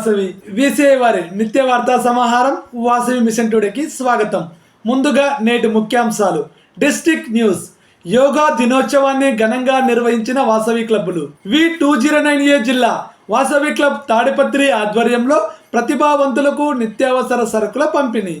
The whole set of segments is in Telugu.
వాసవి విసిఐ వారి నిత్య వార్తా సమాహారం వాసవి మిషన్ టుడేకి స్వాగతం. ముందుగా నేటి ముఖ్యాంశాలు. District news. యోగా దినోత్సవాన్ని ఘనంగా నిర్వహించిన వాసవి క్లబ్బులు. V two zero nine A జిల్లా వాసవి క్లబ్ తాడిపత్రి ఆధ్వర్యంలో ప్రతిభావంతులకు నిత్యావసర సరుకుల పంపిణీ.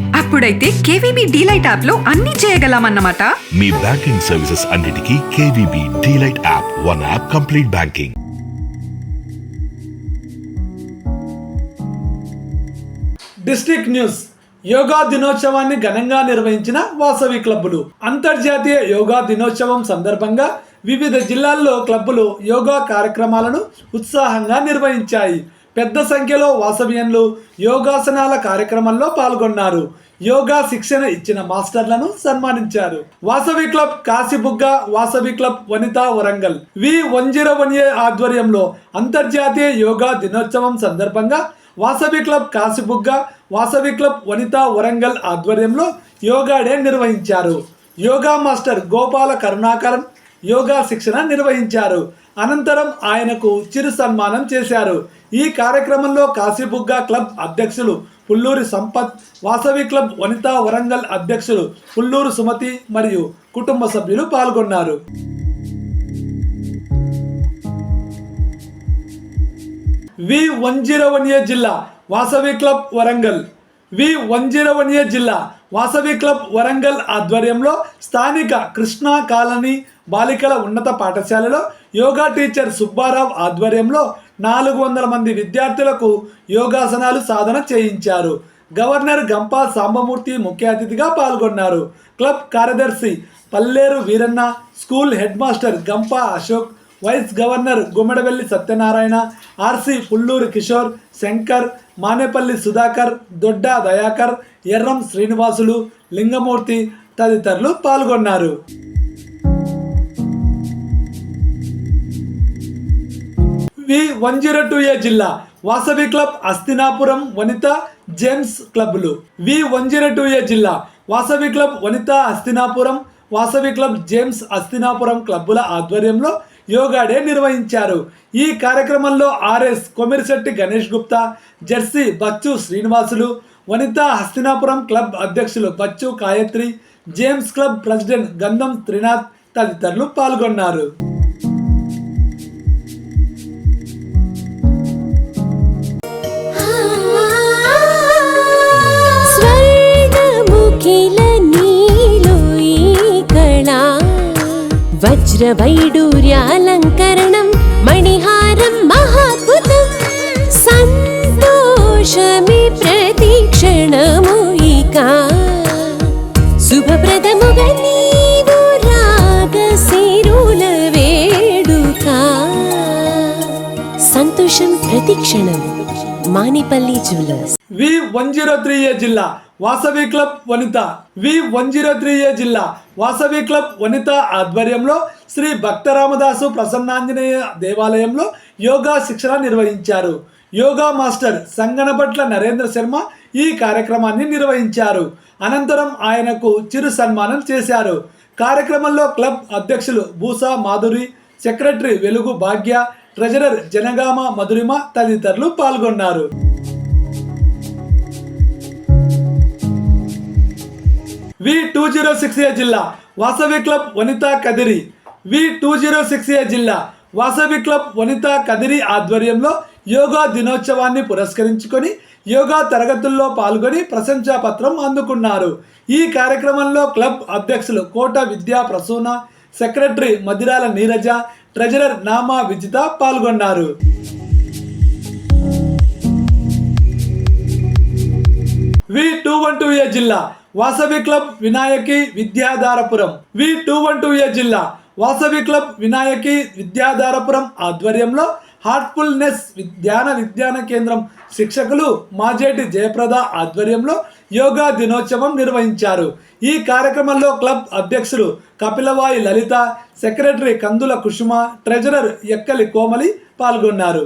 అప్పుడైతే కేవీబీ డీలైట్ యాప్లో అన్ని చేయగలమన్నమాట. మీ బ్యాంకింగ్ సర్వీసెస్ అన్నిటికీ KVB DLite app one app complete banking. District news. Yoga దినోత్సవాన్ని ఘనంగా నిర్వహించిన వాసవి క్లబ్బులు. అంతర్జాతీయ యోగా దినోత్సవం సందర్భంగా వివిధ జిల్లాల్లో క్లబ్బులు యోగా కార్యక్రమాలను ఉత్సాహంగా నిర్వహించాయి. పెద్ద సంఖ్యలో వాసవ్యంలు యోగాసనాల కార్యక్రమంలో పాల్గొన్నారు. యోగా శిక్షణ ఇచ్చిన మాస్టర్లను సన్మానించారు. Vasavi club Kasibugga Vasavi club Vanitha Warangal. V one zero one A ఆధ్వర్యంలో అంతర్జాతీయ యోగా దినోత్సవం సందర్భంగా వాసవి క్లబ్ కాశీబుగ్గ వాసవి క్లబ్ వనితా వరంగల్ ఆధ్వర్యంలో యోగా డే నిర్వహించారు. Yoga master Gopala Karunakaran yoga శిక్షణ నిర్వహించారు. అనంతరం ఆయనకు చిరు సన్మానం చేశారు. ఈ కార్యక్రమంలో కాశీబుగ్గా క్లబ్ అధ్యక్షులు పుల్లూరి సంపత్ వాసవి క్లబ్ వనితా వరంగల్ అధ్యక్షులు పుల్లూరు సుమతి మరియు కుటుంబ సభ్యులు పాల్గొన్నారు. V one zero one A జిల్లా Vasavi club Warangal. V one zero one A జిల్లా వాసవి క్లబ్ వరంగల్ ఆధ్వర్యంలో స్థానిక కృష్ణా కాలనీ బాలికల ఉన్నత పాఠశాలలో యోగా టీచర్ సుబ్బారావు ఆధ్వర్యంలో నాలుగు వందల మంది విద్యార్థులకు యోగాసనాలు సాధన చేయించారు. గవర్నర్ గంపా సాంబమూర్తి ముఖ్య అతిథిగా పాల్గొన్నారు. క్లబ్ కార్యదర్శి Palleru Veeranna school head master Gampa Ashok vice governor Gummadavelli Satyanarayana RC Pulluru Kishore Shankar Manepalli Sudhakar Dodda Dayakar Erram Srinivasulu Lingamurthy తదితరులు పాల్గొన్నారు. V one zero two A జిల్లా Vasavi club Astinapuram Vanitha James క్లబ్లు. V one zero two A జిల్లా Vasavi club Vanitha Astinapuram Vasavi club James Astinapuram క్లబ్బుల ఆధ్వర్యంలో యోగాడే నిర్వహించారు. ఈ కార్యక్రమంలో ఆర్ఎస్ కొమిరిశెట్టి గణేష్ గుప్తా జెర్సీ బచ్చు శ్రీనివాసులు వనిత హస్తినాపురం క్లబ్ అధ్యక్షులు Bachu Gayathri James club president Gandham Trinath తదితరులు పాల్గొన్నారు. వజ్రవైడూర్యాలంకరణం మణిహారం మహాద్భుతం సంతోషమి ప్రతిక్షణము ఇక శుభప్రదముగా నీవు రాగశిరుల వేడుక సంతోషం ప్రతిక్షణం Manepalli jewellers. V one zero three A జిల్లా Vasavi club Vanitha. V one zero three A జిల్లా వాసవి క్లబ్ వనిత ఆధ్వర్యంలో శ్రీ భక్తరామదాసు ప్రసన్నాంజనేయ దేవాలయంలో యోగా శిక్షణ నిర్వహించారు. యోగా మాస్టర్ సంగనపట్ల నరేంద్ర శర్మ ఈ కార్యక్రమాన్ని నిర్వహించారు. అనంతరం ఆయనకు చిరు సన్మానం చేశారు. కార్యక్రమంలో క్లబ్ అధ్యక్షులు భూసా మాధురి సెక్రటరీ వెలుగు భాగ్య ట్రెజరర్ జనగామ మధురిమ తదితరులు పాల్గొన్నారు. V two zero six A జిల్లా Vasavi club Vanitha Kadiri. V two zero six A జిల్లా వాసవి క్లబ్ వనితా కదిరి ఆధ్వర్యంలో యోగా దినోత్సవాన్ని పురస్కరించుకొని యోగా తరగతుల్లో పాల్గొని ప్రశంసా పత్రం అందుకున్నారు. ఈ కార్యక్రమంలో క్లబ్ అధ్యక్షులు కోట విద్యా ప్రసూన సెక్రటరీ మదిరాల నీరజ ట్రెజరర్ నామా విజిత పాల్గొన్నారు. V two one two A జిల్లా Vasavi club Vinayaki Vidyadharapuram. V two one two A జిల్లా వాసవి క్లబ్ వినాయకి విద్యాధారపురం ఆధ్వర్యంలో హార్ట్ఫుల్నెస్ ధ్యాన విజ్ఞాన కేంద్రం శిక్షకులు మాజేటి జయప్రద ఆధ్వర్యంలో యోగా దినోత్సవం నిర్వహించారు. ఈ కార్యక్రమంలో క్లబ్ అధ్యక్షులు కపిలవాయి లలిత సెక్రటరీ కందుల కుసుమ ట్రెజరర్ ఎక్కలి కోమలి పాల్గొన్నారు.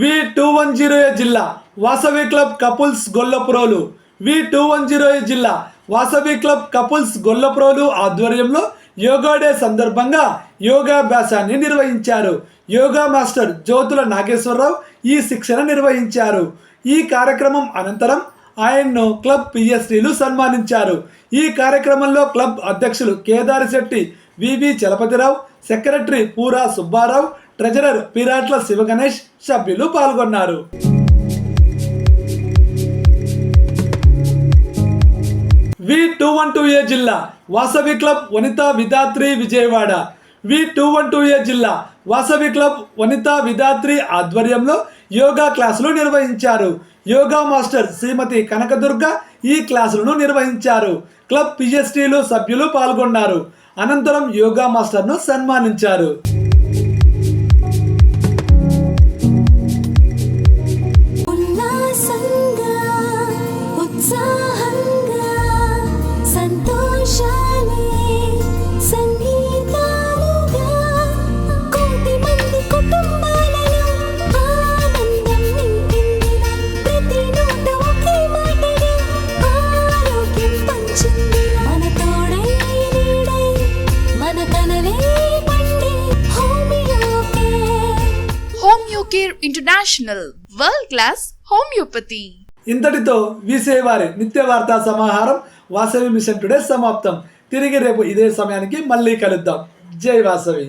వి టూ వన్ జీరో జిల్లా Vasavi club couples Gollaprolu. V two one zero జిల్లా వాసవి క్లబ్ కపుల్స్ గొల్లపురోలు ఆధ్వర్యంలో యోగా డే సందర్భంగా యోగాభ్యాసాన్ని నిర్వహించారు. యోగా మాస్టర్ జ్యోతుల నాగేశ్వరరావు ఈ శిక్షణ నిర్వహించారు. ఈ కార్యక్రమం అనంతరం ఆయన్ను క్లబ్ పిఎస్టీలు సన్మానించారు. ఈ కార్యక్రమంలో క్లబ్ అధ్యక్షులు Kedari Setti VV Chalapathirao secretary Pura Subbarao treasurer Piratla Sivaganesh సభ్యులు పాల్గొన్నారు. వన్ టూ ఏ జిల్లా Vasavi club Vanitha Vidhatri Vijayawada. V two one two A జిల్లా వాసవి క్లబ్ వనితా విధాత్రి ఆధ్వర్యంలో యోగా క్లాసులు నిర్వహించారు. యోగా మాస్టర్ శ్రీమతి కనకదుర్గ ఈ క్లాసులను నిర్వహించారు. క్లబ్ పిఎస్టీలు సభ్యులు పాల్గొన్నారు. అనంతరం యోగా మాస్టర్ను సన్మానించారు. Care international world class homeopathy ఇంతటితో వీసే వారి నిత్య వార్తా సమాహారం వాసవి మిషన్ టుడే సమాప్తం. తిరిగి రేపు ఇదే సమయానికి మళ్ళీ కలుద్దాం. జై వాసవి.